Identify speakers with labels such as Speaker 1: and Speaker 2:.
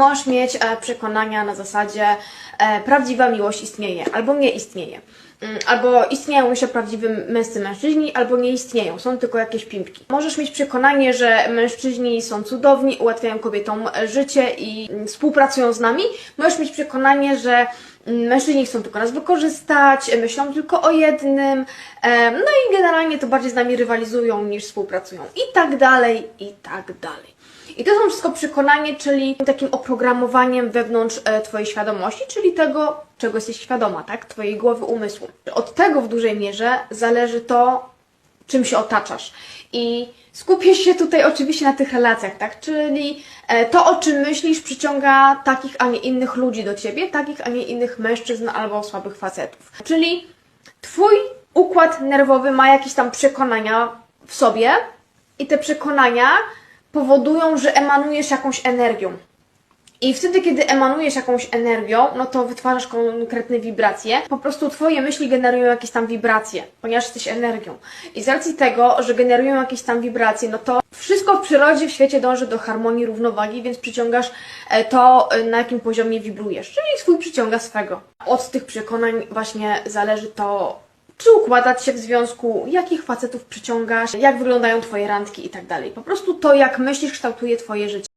Speaker 1: Możesz mieć e, przekonania na zasadzie e, prawdziwa miłość istnieje, albo nie istnieje. Mm, Albo istnieją jeszcze prawdziwi męscy mężczyźni, albo nie istnieją, są tylko jakieś pimpki. Możesz mieć przekonanie, że mężczyźni są cudowni, ułatwiają kobietom życie i mm, współpracują z nami. Możesz mieć przekonanie, że mężczyźni chcą tylko nas wykorzystać, e, myślą tylko o jednym, e, no i generalnie to bardziej z nami rywalizują niż współpracują. I tak dalej, i tak dalej. I to są wszystko przekonanie, czyli takim oprogramowaniem wewnątrz e, Twojej świadomości, czyli tego, czego jesteś świadoma, tak? Twojej głowy, umysłu. Od tego w dużej mierze zależy to, czym się otaczasz. I skupię się tutaj oczywiście na tych relacjach, tak? Czyli e, to, o czym myślisz, przyciąga takich, a nie innych ludzi do ciebie, takich, a nie innych mężczyzn albo słabych facetów. Czyli Twój układ nerwowy ma jakieś tam przekonania w sobie i te przekonania powodują, że emanujesz jakąś energią. I wtedy, kiedy emanujesz jakąś energią, no to wytwarzasz konkretne wibracje. Po prostu Twoje myśli generują jakieś tam wibracje, ponieważ jesteś energią. I z racji tego, że generują jakieś tam wibracje, no to wszystko w przyrodzie, w świecie dąży do harmonii, równowagi, więc przyciągasz e, to, e, na jakim poziomie wibrujesz. Czyli swój przyciąga swego. Od tych przekonań właśnie zależy to, czy układać się w związku, jakich facetów przyciągasz, jak wyglądają Twoje randki i tak dalej. Po prostu to, jak myślisz, kształtuje Twoje życie.